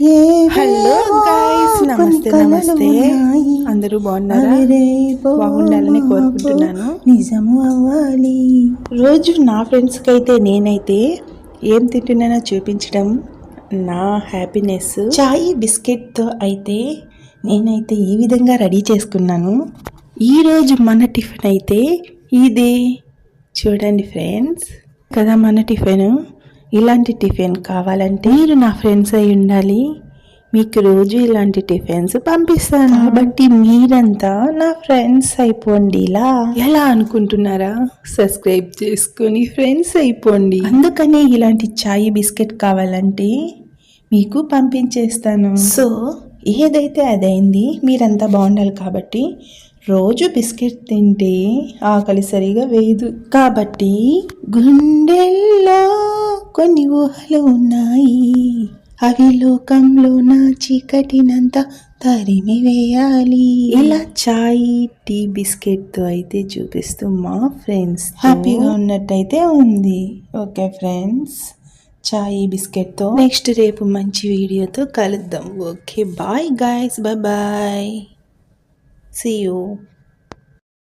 Hello guys నమస్తే నమస్తే. అందరూ బాగున్నారా? బాగుండాలని కోరుకుంటున్నాను. నిజము అవ్వాలి. రోజు నా ఫ్రెండ్స్కి అయితే నేనైతే ఏం తింటున్నానో చూపించడం నా హ్యాపీనెస్ చాయ్ బిస్కెట్తో అయితే నేనైతే ఈ విధంగా రెడీ చేసుకున్నాను. ఈరోజు మన టిఫిన్ అయితే ఇదే. చూడండి ఫ్రెండ్స్. కదా మన టిఫిన్? ఇలాంటి టిఫిన్ కావాలంటే మీరు నా ఫ్రెండ్స్ అయి ఉండాలి. మీకు రోజు ఇలాంటి టిఫిన్స్ పంపిస్తాను. కాబట్టి మీరంతా నా ఫ్రెండ్స్ అయిపోండి ఇలా. ఎలా అనుకుంటున్నారా? సబ్స్క్రైబ్ చేసుకొని ఫ్రెండ్స్ అయిపోండి. అందుకనే ఇలాంటి చాయ్ బిస్కెట్ కావాలంటే మీకు పంపించేస్తాను. సో ఏదైతే అదైంది మీరంతా బాగుండాలి కాబట్టి రోజు బిస్కెట్ తింటే ఆకలి సరిగా వేయదు కాబట్టి గుండెల్లో కొన్ని ఊహలు ఉన్నాయి. అవి లోకంలో నా చీకటినంత తరిమి వేయాలి. ఇలా చాయ్ టీ బిస్కెట్తో అయితే చూపిస్తూ మా ఫ్రెండ్స్ హ్యాపీగా ఉన్నట్టయితే ఉంది. ఓకే ఫ్రెండ్స్ చాయ్ బిస్కెట్తో నెక్స్ట్ రేపు మంచి వీడియోతో కలుద్దాం. Okay bye guys bye bye. See you.